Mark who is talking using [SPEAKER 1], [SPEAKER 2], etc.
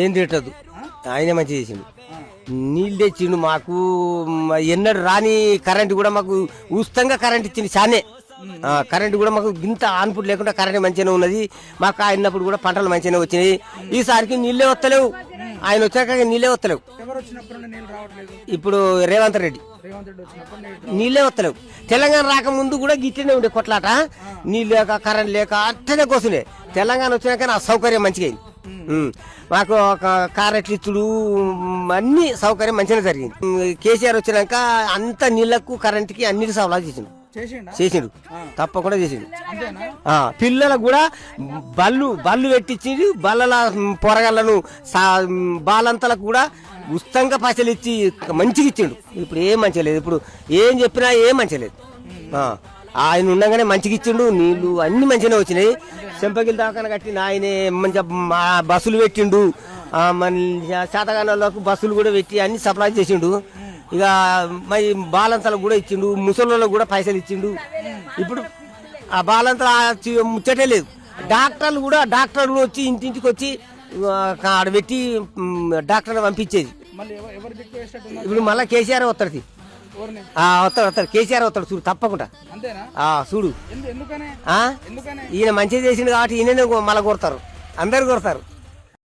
[SPEAKER 1] ఏం తిట్టదు. ఆయనే మంచి చేసిండు. నీళ్ళు తెచ్చిండు మాకు ఎన్నడు రాని కరెంట్ కూడా మాకు ఉచితంగా కరెంట్ ఇచ్చింది చానే. కరెంట్ కూడా మాకు ఇంత ఆన్పుట్ లేకుండా కరెంట్ మంచిగానే ఉన్నది. మాకు అయినప్పుడు కూడా పంటలు మంచిగానే వచ్చినాయి. ఈసారికి నీళ్ళే వస్తలేవు. ఆయన వచ్చాక నీళ్ళే వస్తలేవు. ఇప్పుడు రేవంత్ రెడ్డి.
[SPEAKER 2] నీళ్ళే
[SPEAKER 1] వస్తలేవు. తెలంగాణ రాకముందు కూడా గిట్లనే ఉండే కొట్లాట. నీళ్ళు లేక కరెంట్ లేక అట్టనే కోసుండే తెలంగాణ వచ్చినాక నా సౌకర్యం మంచిగా. మాకు ఒక కారెట్లు ఇచ్చుడు అన్ని సౌకర్యం మంచిగా జరిగింది. కేసీఆర్ వచ్చినాక అంత నీళ్ళకు కరెంట్కి అన్నిటి సవలా చేసిండు.
[SPEAKER 2] చేసిండా?
[SPEAKER 1] తప్పకుండా చేసిండు. పిల్లలకు కూడా బళ్ళు బళ్ళు పెట్టించి బల్లల పొరగళ్ళను బాలంతలకు కూడా ఉచితంగా పైసలు ఇచ్చి మంచిగా ఇచ్చిండు. ఇప్పుడు ఏం మంచిగా లేదు. ఇప్పుడు ఏం చెప్పినా ఏం మంచిగా లేదు. ఆయన ఉండగానే మంచిగా ఇచ్చిండు నీళ్ళు అన్ని మంచిగానే వచ్చినాయి. చెంపగిల్ దాకా కట్టిన ఆయనే మంచిగా బస్సులు పెట్టిండు. మన శాతగానాలకు బస్సులు కూడా పెట్టి అన్ని సప్లై చేసిండు. ఇక మరి బాలంతలకు కూడా ఇచ్చిండు ముసళ్ళకు కూడా పైసలు ఇచ్చిండు. ఇప్పుడు ఆ బాలంతల ముచ్చటే లేదు. డాక్టర్లు కూడా డాక్టర్లు వచ్చి ఇంటింటికి వచ్చి ఆడ పెట్టి డాక్టర్ని పంపించేది. ఇప్పుడు మళ్ళీ కేసీఆర్
[SPEAKER 2] ఎవరిని
[SPEAKER 1] వస్తాడు వస్తాడు. కేసీఆర్ వస్తాడు చూడు తప్పకుండా. చూడు. ఈయన మంచిగా చేసిండు కాబట్టి ఈయననే మళ్ళీ కొడతారు. అందరు కొడతారు.